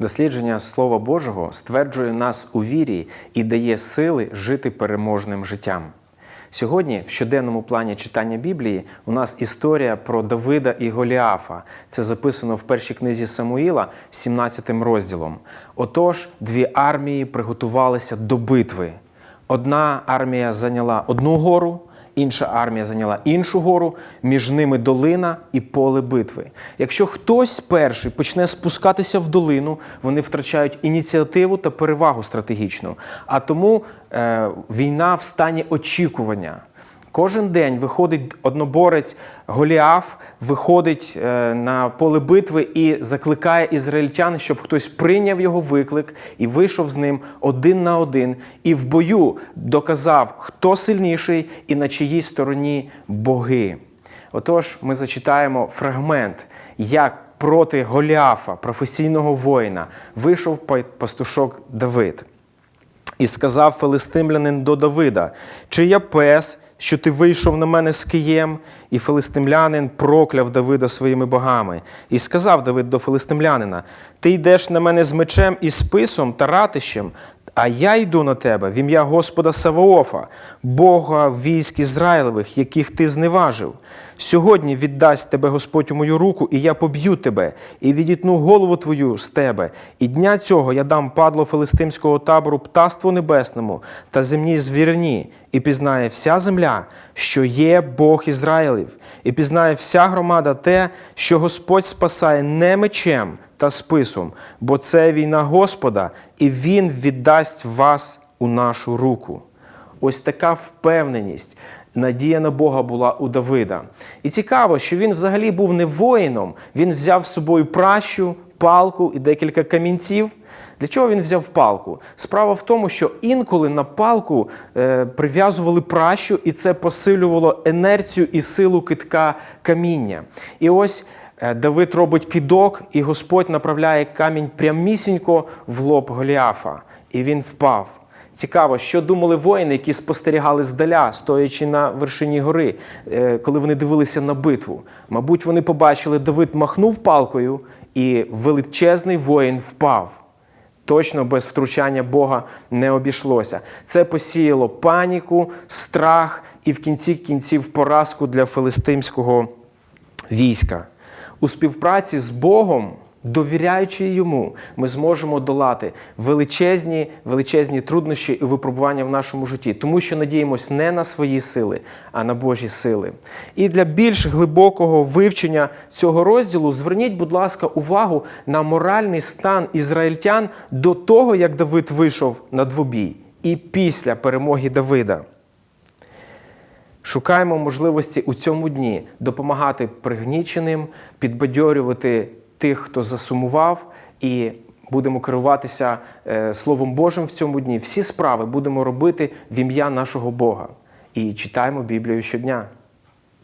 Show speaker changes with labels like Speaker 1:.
Speaker 1: Дослідження Слова Божого стверджує нас у вірі і дає сили жити переможним життям. Сьогодні, в щоденному плані читання Біблії, у нас історія про Давида і Голіафа. Це записано в першій книзі Самуїла, 17 розділом. Отож, дві армії приготувалися до битви. Одна армія зайняла одну гору, інша армія зайняла іншу гору, між ними долина і поле битви. Якщо хтось перший почне спускатися в долину, вони втрачають ініціативу та перевагу стратегічну. А тому е, війна в стані очікування. Кожен день виходить одноборець Голіаф, виходить е, на поле битви і закликає ізраїльтян, щоб хтось прийняв його виклик і вийшов з ним один на один, і в бою доказав, хто сильніший і на чиїй стороні боги. Отож, ми зачитаємо фрагмент, як проти Голіафа, професійного воїна, вийшов пастушок Давид. І сказав филистимлянин до Давида: Чи я пес, що ти вийшов на мене з києм? І филистимлянин прокляв Давида своїми богами. І сказав Давид до филистимлянина: Ти йдеш на мене з мечем і списом та ратищем, а я йду на тебе в ім'я Господа Саваофа, Бога військ Ізраїлевих, яких ти зневажив. Сьогодні віддасть тебе Господь у мою руку, і я поб'ю тебе, і відітну голову твою з тебе. І дня цього я дам падло филистимського табору птаству небесному та земній звірні, і пізнає вся земля, що є Бог Ізраїлів, і пізнає вся громада те, що Господь спасає не мечем та списом, бо це війна Господа, і Він віддасть вас у нашу руку. Ось така впевненість. Надія на Бога була у Давида. І цікаво, що він взагалі був не воїном, він взяв з собою пращу, палку і декілька камінців. Для чого він взяв палку? Справа в тому, що інколи на палку е, прив'язували пращу, і це посилювало інерцію і силу китка каміння. І ось Давид робить кидок, і Господь направляє камінь прямісінько в лоб Голіафа, і він впав. Цікаво, що думали воїни, які спостерігали здаля, стоячи на вершині гори, е, коли вони дивилися на битву. Мабуть, вони побачили, Давид махнув палкою, і величезний воїн впав. Точно без втручання Бога не обійшлося. Це посіяло паніку, страх і в кінці кінців поразку для филистимського війська. У співпраці з Богом, довіряючи йому, ми зможемо долати величезні, величезні труднощі і випробування в нашому житті, тому що надіємось не на свої сили, а на Божі сили. І для більш глибокого вивчення цього розділу зверніть, будь ласка, увагу на моральний стан ізраїльтян до того, як Давид вийшов на двобій, і після перемоги Давида. Шукаємо можливості у цьому дні допомагати пригніченим, підбадьорювати тих, хто засумував, і будемо керуватися е, Словом Божим в цьому дні. Всі справи будемо робити в ім'я нашого Бога. І читаємо Біблію щодня.